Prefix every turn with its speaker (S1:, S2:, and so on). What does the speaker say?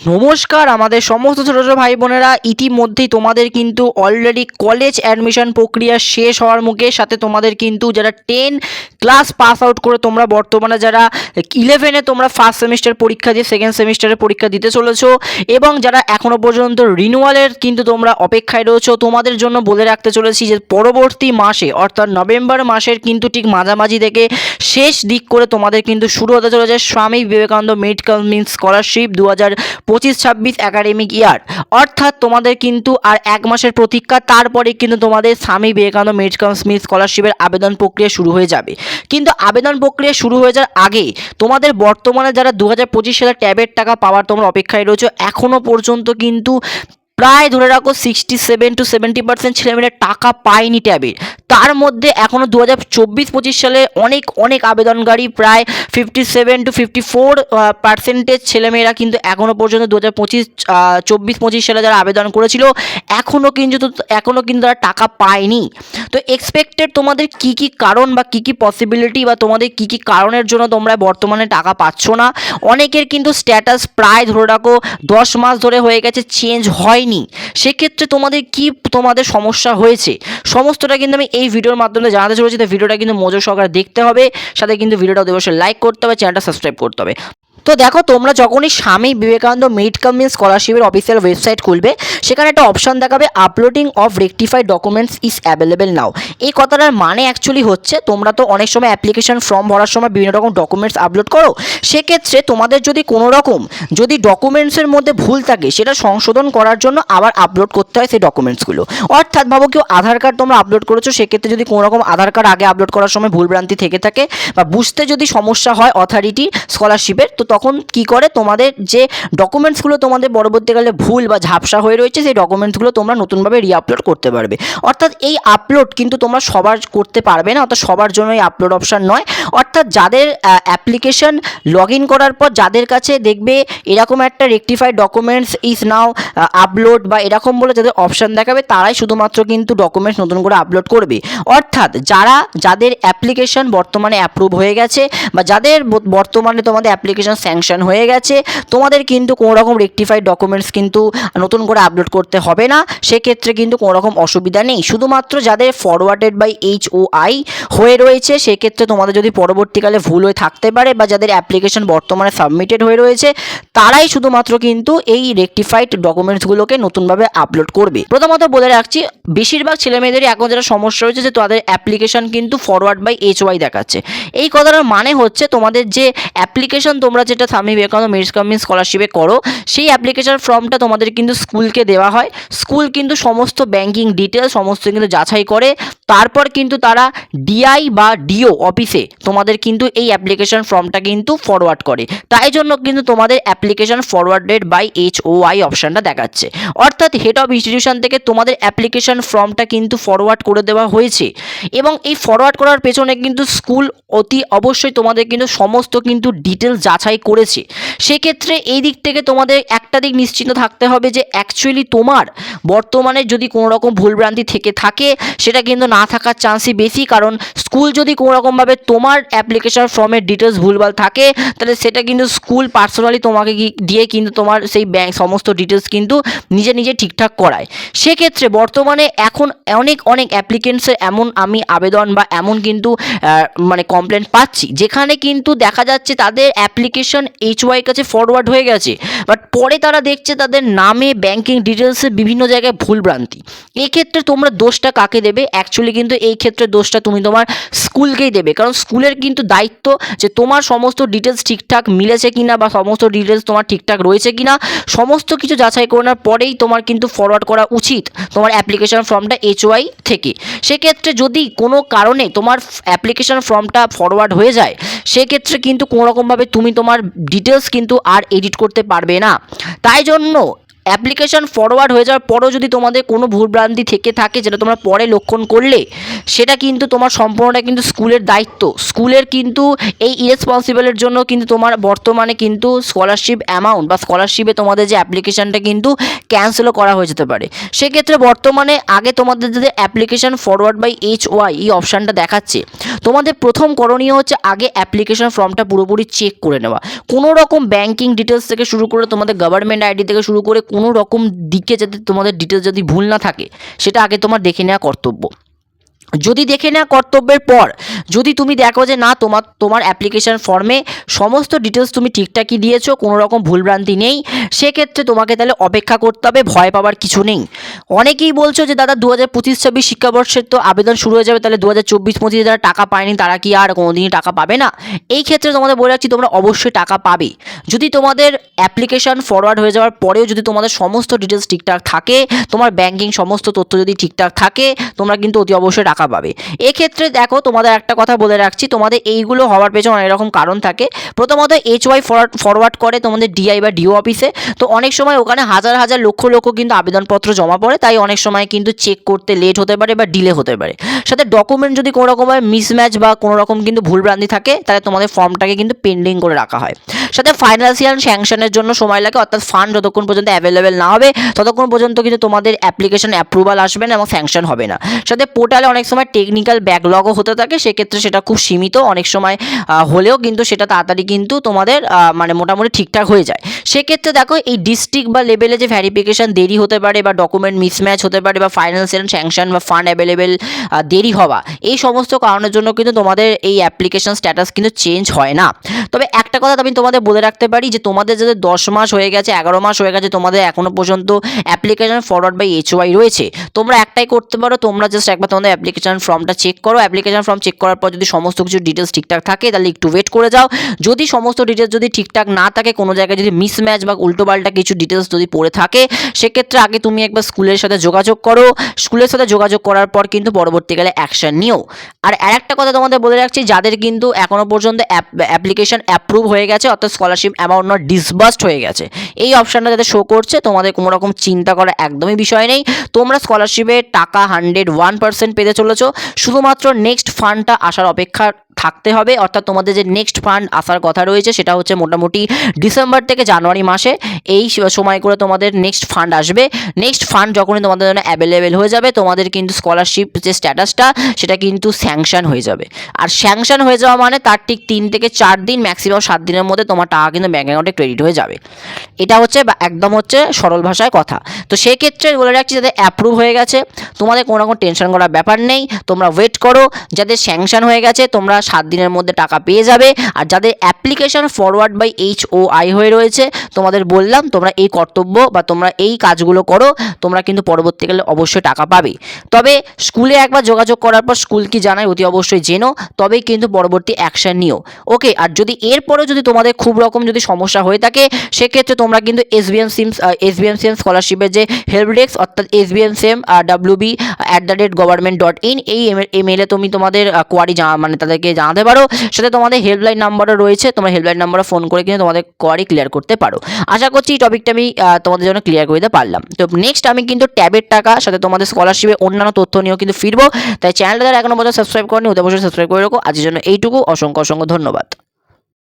S1: নমস্কার, আমাদের সমস্ত ছোটো ছোটো ভাই বোনেরা, ইতিমধ্যেই তোমাদের কিন্তু অলরেডি কলেজ অ্যাডমিশন প্রক্রিয়া শেষ হওয়ার মুখে সাথে তোমাদের কিন্তু যারা টেন ক্লাস পাস আউট করে তোমরা বর্তমানে যারা ইলেভেনে তোমরা ফার্স্ট সেমিস্টার পরীক্ষা দিয়ে সেকেন্ড সেমিস্টারের পরীক্ষা দিতে চলেছো এবং যারা এখনও পর্যন্ত রিনুয়ালের কিন্তু তোমরা অপেক্ষায় রয়েছো, তোমাদের জন্য বলে রাখতে চলেছি যে পরবর্তী মাসে, অর্থাৎ নভেম্বর মাসের কিন্তু ঠিক মাঝামাঝি থেকে শেষ দিক করে তোমাদের কিন্তু শুরু হতে চলেছে Swami Vivekananda medical means scholarship দু হাজার পঁচিশ, ছাব্বিশ একাডেমিক ইয়ার অর্থাৎ তোমাদের কিন্তু আর এক মাসের প্রতীক্ষা, তারপরে কিন্তু তোমাদের স্বামী বিবেকানন্দ মেডিকেল স্মিথ স্কলারশিপের আবেদন প্রক্রিয়া শুরু হয়ে যাবে। কিন্তু আবেদন প্রক্রিয়া শুরু হয়ে যাওয়ার আগে তোমাদের বর্তমানে যারা দু হাজার পঁচিশ সালে ট্যাবের টাকা পাওয়ার তোমরা অপেক্ষায় রয়েছো এখনও পর্যন্ত কিন্তু প্রায় ধরে রাখো sixty seven to seventy percent ছেলেমেয়েরা টাকা পায়নি ট্যাবের তার মধ্যে এখনও দু হাজার চব্বিশ পঁচিশ সালে অনেক অনেক আবেদনকারী, প্রায় fifty seven to fifty four percentage ছেলেমেয়েরা কিন্তু এখনও পর্যন্ত দু হাজার পঁচিশ চব্বিশ পঁচিশ সালে যারা আবেদন করেছিল এখনও কিন্তু এখনও কিন্তু তারা টাকা পায়নি। তো এক্সপেক্টেড তোমাদের কি কি কারণ বা কি কি পসিবিলিটি বা তোমাদের কি কি কারণের জন্য তোমরা বর্তমানে টাকা পাচ্ছ না? অনেকের কিন্তু স্ট্যাটাস প্রায় ধরে রাখো, দশ মাস ধরে হয়ে গেছে চেঞ্জ হয়নি। সেক্ষেত্রে তোমাদের কি তোমাদের সমস্যা হয়েছে? সমস্তটা কিন্তু আমি এই ভিডিওর মাধ্যমে জানাতে চলেছি। তো ভিডিওটা কিন্তু মজা সহকারে দেখতে হবে। সাথে কিন্তু ভিডিওটা অবশ্যই লাইক করতে হবে, চ্যানেলটা সাবস্ক্রাইব করতে হবে। তো দেখো, তোমরা যখনই স্বামী বিবেকানন্দ মেড কামিং স্কলারশিপের অফিসিয়াল ওয়েবসাইট খুলবে, সেখানে একটা অপশন দেখাবে uploading of rectified documents is available now এই কথাটার মানে অ্যাকচুয়ালি হচ্ছে, তোমরা তো অনেক সময় অ্যাপ্লিকেশন ফর্ম ভরার সময় বিভিন্ন রকম ডকুমেন্টস আপলোড করো, সেক্ষেত্রে তোমাদের যদি কোনো রকম যদি ডকুমেন্টসের মধ্যে ভুল থাকে, সেটা সংশোধন করার জন্য আবার আপলোড করতে হয় সেই ডকুমেন্টসগুলো অর্থাৎ ভাবো কেউ আধার কার্ড তোমরা আপলোড করেছ, সেক্ষেত্রে যদি কোনো রকম আধার কার্ড আগে আপলোড করার সময় ভুলভ্রান্তি থেকে থাকে বা বুঝতে যদি সমস্যা হয় অথরিটি স্কলারশিপের তো তখন কি করে? তোমাদের যে ডকুমেন্টসগুলো তোমাদের পরবর্তীকালে ভুল বা ঝাপসা হয়ে রয়েছে, সেই ডকুমেন্টসগুলো তোমরা নতুনভাবে রিআপলোড করতে পারবে। অর্থাৎ এই আপলোড কিন্তু তোমরা সবার করতে পারবে না, অর্থাৎ সবার জন্য এই আপলোড অপশান নয়। অর্থাৎ যাদের অ্যাপ্লিকেশন লগ ইন করার পর যাদের কাছে দেখবে এরকম একটা rectified documents is now upload বা এরকম বলে যাদের অপশান দেখাবে, তারাই শুধুমাত্র কিন্তু ডকুমেন্টস নতুন করে আপলোড করবে। অর্থাৎ যারা, যাদের অ্যাপ্লিকেশন বর্তমানে অ্যাপ্রুভ হয়ে গেছে বা যাদের বর্তমানে তোমাদের অ্যাপ্লিকেশন স্যাংশন হয়ে গেছে। তোমাদের কিন্তু কোনো রকম রেকটিফাইড ডকুমেন্টস কিন্তু নতুন করে আপলোড করতে হবে না। সেক্ষেত্রে কিন্তু কোনো রকম অসুবিধা নেই। শুধুমাত্র যাদের forwarded by H O I হয়ে রয়েছে, সেক্ষেত্রে তোমাদের যদি পরবর্তীকালে ভুল হয়ে থাকতে পারে বা যাদের অ্যাপ্লিকেশন বর্তমানে সাবমিটেড হয়ে রয়েছে, তারাই শুধুমাত্র কিন্তু এই রেকটিফাইড ডকুমেন্টসগুলোকে নতুনভাবে আপলোড করবে। প্রথমত বলে রাখছি, বেশিরভাগ ছেলেমেয়েদেরই এখন যেটা সমস্যা রয়েছে যে তাদের অ্যাপ্লিকেশন কিন্তু ফরওয়ার্ড বাই এইচ ওয়াই দেখাচ্ছে। এই কথাটার মানে হচ্ছে তোমাদের যে অ্যাপ্লিকেশন তোমরা যেটা স্বামী বিবেকানন্দ মেরিট কামিং স্কলারশিপে করো, সেই অ্যাপ্লিকেশান ফর্মটা তোমাদের কিন্তু স্কুলকে দেওয়া হয়। স্কুল কিন্তু সমস্ত ব্যাঙ্কিং ডিটেলস সমস্ত কিন্তু যাচাই করে তারপর কিন্তু তারা ডিআই বা ডিও অফিসে তোমাদের কিন্তু এই অ্যাপ্লিকেশন ফর্মটা কিন্তু ফরওয়ার্ড করে। তাই জন্য কিন্তু তোমাদের application forwarded by H O I অপশানটা দেখাচ্ছে। অর্থাৎ হেড অফ ইনস্টিটিউশন থেকে তোমাদের অ্যাপ্লিকেশন ফর্মটা কিন্তু ফরওয়ার্ড করে দেওয়া হয়েছে। এবং এই ফরওয়ার্ড করার পেছনে কিন্তু স্কুল অতি অবশ্যই তোমাদের কিন্তু সমস্ত কিন্তু ডিটেলস যাচাই করেছে। সেক্ষেত্রে এই দিক থেকে তোমাদের একটা দিক নিশ্চিন্ত থাকতে হবে যে অ্যাকচুয়ালি তোমার বর্তমানে যদি কোনো রকম ভুলভ্রান্তি থেকে থাকে, সেটা কিন্তু না থাকার চান্সই বেশি, কারণ স্কুল যদি কোনো রকমভাবে তোমার অ্যাপ্লিকেশন ফর্মের ডিটেলস ভুলভাল থাকে, তাহলে সেটা কিন্তু স্কুল পার্সোনালি তোমাকে দিয়ে কিন্তু তোমার সেই ব্যাংক সমস্ত ডিটেলস কিন্তু নিজে নিজে ঠিকঠাক করায়। সেক্ষেত্রে বর্তমানে এখন অনেক অনেক অ্যাপ্লিকেন্টসের এমন আমি আবেদন বা এমন কিন্তু মানে কমপ্লেন পাচ্ছি, যেখানে কিন্তু দেখা যাচ্ছে তাদের অ্যাপ্লিকেশন এইচ ওয়াই কাছে ফরওয়ার্ড হয়ে গেছে বাট পরে তারা দেখছে তাদের নামে ব্যাংকিং ডিটেলসে বিভিন্ন জায়গায় ভুলভ্রান্তি এক্ষেত্রে তোমরা দোষটা কাকে দেবে? অ্যাকচুয়ালি কিন্তু এই ক্ষেত্রে দোষটা তুমি তোমার স্কুলকেই দেবে। কারণ স্কুলের কিন্তু দায়িত্ব যে তোমার সমস্ত ডিটেলস ঠিকঠাক মিলেছে কিনা বা সমস্ত ডিটেলস তোমার ঠিকঠাক রয়েছে কিনা, সমস্ত কিছু যাচাই করার পরেই তোমার কিন্তু ফরওয়ার্ড করা উচিত তোমার অ্যাপ্লিকেশন ফর্মটা এইচ ওয়াই থেকে। সেক্ষেত্রে যদি কোনো কারণে তোমার অ্যাপ্লিকেশন ফর্মটা ফরওয়ার্ড হয়ে যায়, সেক্ষেত্রে কিন্তু কোনো রকমভাবে তুমি তোমার ডিটেলস কিন্তু আর এডিট করতে পারবে না। তাই জন্য অ্যাপ্লিকেশন ফরওয়ার্ড হয়ে যাওয়ার পরও যদি তোমাদের কোনো ভুলভ্রান্তি থেকে থাকে যেটা তোমরা পরে লক্ষণ করলে, সেটা কিন্তু তোমার সম্পূর্ণটা কিন্তু স্কুলের দায়িত্ব। স্কুলের কিন্তু এই ইরেসপন্সিবলের জন্য কিন্তু তোমার বর্তমানে কিন্তু স্কলারশিপ অ্যামাউন্ট বা স্কলারশিপে তোমাদের যে অ্যাপ্লিকেশনটা কিন্তু ক্যান্সেলও করা হয়ে যেতে পারে। সেক্ষেত্রে বর্তমানে আগে তোমাদের যদি application forward by H Y এই অপশানটা দেখাচ্ছে, তোমাদের প্রথম করণীয় হচ্ছে আগে অ্যাপ্লিকেশান ফর্মটা পুরোপুরি চেক করে নেওয়া। কোনো রকম ব্যাঙ্কিং ডিটেলস থেকে শুরু করে তোমাদের গভর্নমেন্ট আইডি থেকে শুরু করে কোনো রকম দিকে যাতে তোমাদের ডিটেলস যদি ভুল না থাকে, সেটা আগে তোমার দেখে নেওয়া কর্তব্য। যদি দেখে নেওয়া কর্তব্যের পর, যদি তুমি দেখো যে না, তোমার তোমার অ্যাপ্লিকেশান ফর্মে সমস্ত ডিটেলস তুমি ঠিকঠাকই দিয়েছ, কোনো রকম ভুলভ্রান্তি নেই, সেক্ষেত্রে তোমাকে তাহলে অপেক্ষা করতে হবে, ভয় পাওয়ার কিছু নেই। অনেকেই বলছো যে, দাদা দু হাজার পঁচিশ, ছাব্বিশ শিক্ষাবর্ষের তো আবেদন শুরু হয়ে যাবে, তাহলে দু হাজার চব্বিশ পঁচিশে যারা টাকা পায়নি, তারা কি আর কোনোদিনই টাকা পাবে না? এই ক্ষেত্রে তোমাদের বলে রাখছি, তোমরা অবশ্যই টাকা পাবে। যদি তোমাদের অ্যাপ্লিকেশন ফরওয়ার্ড হয়ে যাওয়ার পরেও যদি তোমাদের সমস্ত ডিটেলস ঠিকঠাক থাকে, তোমার ব্যাংকিং সমস্ত তথ্য যদি ঠিকঠাক থাকে, তোমরা কিন্তু অতি অবশ্যই টাকা পাবে। এক্ষেত্রে দেখো তোমাদের একটা কথা বলে রাখছি, তোমাদের এইগুলো হওয়ার পেছনে অনেক রকম কারণ থাকে। প্রথমত এইচ ওয়াই ফরওয়ার্ড ফরওয়ার্ড করে তোমাদের ডিআই বা ডিও অফিসে তো অনেক সময় ওখানে হাজার হাজার লক্ষ লক্ষ কিন্তু আবেদনপত্র জমা পড়ে, তাই অনেক সময় কিন্তু চেক করতে লেট হতে পারে বা ডিলে হতে পারে। সাথে ডকুমেন্ট যদি কোনো রকমভাবে মিসম্যাচ বা কোনো রকম কিন্তু ভুলভ্রান্তি থাকে, তাহলে তোমাদের ফর্মটাকে কিন্তু পেন্ডিং করে রাখা হয়। সাথে ফাইন্যান্সিয়াল স্যাংশনের জন্য সময় লাগে, অর্থাৎ ফান্ড যতক্ষণ পর্যন্ত অ্যাভেলেবেল না হবে, ততক্ষণ পর্যন্ত কিন্তু তোমাদের অ্যাপ্লিকেশন অ্যাপ্রুভাল আসবে না এবং স্যাংশন হবে না। সাথে পোর্টালে অনেক সময় টেকনিক্যাল ব্যাকলগও হতে থাকে, সেক্ষেত্রে সেটা খুব সীমিত অনেক সময় হলেও কিন্তু সেটা তাড়াতাড়ি কিন্তু তোমাদের মানে মোটামুটি ঠিকঠাক হয়ে যায়। সেক্ষেত্রে দেখো এই ডিস্ট্রিক্ট বা লেভেলে যে ভ্যারিফিকেশন দেরি হতে পারে বা ডকুমেন্ট মিসম্যাচ হতে পারে বা ফাইন্যান্সিয়াল স্যাংশন বা ফান্ড অ্যাভেলেবেল দেরি হওয়া, এই সমস্ত কারণের জন্য কিন্তু তোমাদের এই অ্যাপ্লিকেশন স্ট্যাটাস কিন্তু চেঞ্জ হয় না। তবে একটা কথা আমি তোমাদের বলে রাখতে পারি যে তোমাদের যাদের দশ মাস হয়ে গেছে, এগারো মাস হয়ে গেছে, তোমাদের এখনও পর্যন্ত application forward by H Y রয়েছে। তোমরা একটাই করতে পারো, তোমরা জাস্ট একবার তোমাদের অ্যাপ্লিকেশন ফর্মটা চেক করো। অ্যাপ্লিকেশন ফর্ম চেক করার পর যদি সমস্ত কিছু ডিটেলস ঠিকঠাক থাকে, তাহলে একটু ওয়েট করে যাও। যদি সমস্ত ডিটেলস যদি ঠিকঠাক না থাকে, কোনো জায়গায় যদি মিসম্যাচ বা উল্টোপাল্টা কিছু ডিটেলস যদি পড়ে থাকে, সেক্ষেত্রে আগে তুমি একবার স্কুলের সাথে যোগাযোগ করো। স্কুলের সাথে যোগাযোগ করার পর কিন্তু পরবর্তীকালে অ্যাকশন নিও। আর আরেকটা কথা তোমাদের বলে রাখছি, যাদের কিন্তু এখনও পর্যন্ত অ্যাপ্লিকেশান অ্যাপ্রুভ হয়ে গেছে, অর্থাৎ স্কলারশিপ অ্যামাউন্ট নট ডিসবার্সড হয়ে গেছে, এই অপশানটা যাতে শো করছে, তোমাদের কোনো রকম চিন্তা করার একদমই বিষয় নেই। তোমরা স্কলারশিপের টাকা হান্ড্রেড ওয়ান পার্সেন্ট পেতে চলেছো। শুধুমাত্র নেক্সট ফান্ডটা আসার অপেক্ষা থাকতে হবে। অর্থাৎ তোমাদের যে নেক্সট ফান্ড আসার কথা রয়েছে সেটা হচ্ছে মোটামুটি ডিসেম্বর থেকে জানুয়ারি মাসে এই সময় করে তোমাদের নেক্সট ফান্ড আসবে। নেক্সট ফান্ড যখনই তোমাদের জন্য অ্যাভেলেবেল হয়ে যাবে, তোমাদের কিন্তু স্কলারশিপ যে স্ট্যাটাসটা সেটা কিন্তু স্যাংশন হয়ে যাবে। আর স্যাংশন হয়ে যাওয়া মানে তার ঠিক তিন থেকে চার দিন ম্যাক্সিমাম সাত দিনের মধ্যে তোমার টাকা কিন্তু ব্যাঙ্ক অ্যাকাউন্টে ক্রেডিট হয়ে যাবে। এটা হচ্ছে একদম হচ্ছে সরল ভাষায় কথা। তো সেক্ষেত্রে বলে রাখছি যাদের অ্যাপ্রুভ হয়ে গেছে, তোমাদের কোনো রকম টেনশন করার ব্যাপার নেই, তোমরা ওয়েট করো যাদের স্যাংশন হয়ে গেছে, তোমরা সাত দিনের মধ্যে টাকা পেয়ে যাবে। আর যাদের application forward by H O I হয়ে রয়েছে, তোমাদের বললাম তোমরা এই কর্তব্য বা তোমরা এই কাজগুলো করো, তোমরা কিন্তু পরবর্তীকালে অবশ্যই টাকা পাবে। তবে স্কুলে একবার যোগাযোগ করার পর স্কুল কি জানায় অতি অবশ্যই জেনো তবেই কিন্তু পরবর্তী অ্যাকশন নিও। ওকে, আর যদি এরপরেও যদি তোমাদের খুব রকম যদি সমস্যা হয়ে থাকে, সেক্ষেত্রে তোমরা কিন্তু এস বি এম সিম এম স্কলারশিপের যে হেল্প ডেস্ক অর্থাৎ S B M CM W B at the rate government dot in এই ইমেলে তুমি তোমাদের কোয়ারি মানে তাদেরকে জানাতে পারো। সাথে তোমাদের হেল্পলাইন নাম্বারও রয়েছে, তোমার হেল্পলাইন নাম্বারে ফোন করে কিন্তু তোমাদের কোয়ারি ক্লিয়ার করতে পারো। আশা করছি এই টপিকটা আমি তোমাদের জন্য ক্লিয়ার করে দিতে পারলাম। তো নেক্সট আমি কিন্তু ট্যাবের টাকা, সাথে তোমাদের স্কলারশিপে অন্যান্য তথ্য নিয়েও কিন্তু ফিরবো। তাই চ্যানেলটা যারা এখনও পর্যন্ত সাবস্ক্রাইব করেনি ওদের বসে সাবস্ক্রাইব করে রাখো। আজকের জন্য এইটুকু। অসংখ্য অসংখ্য ধন্যবাদ।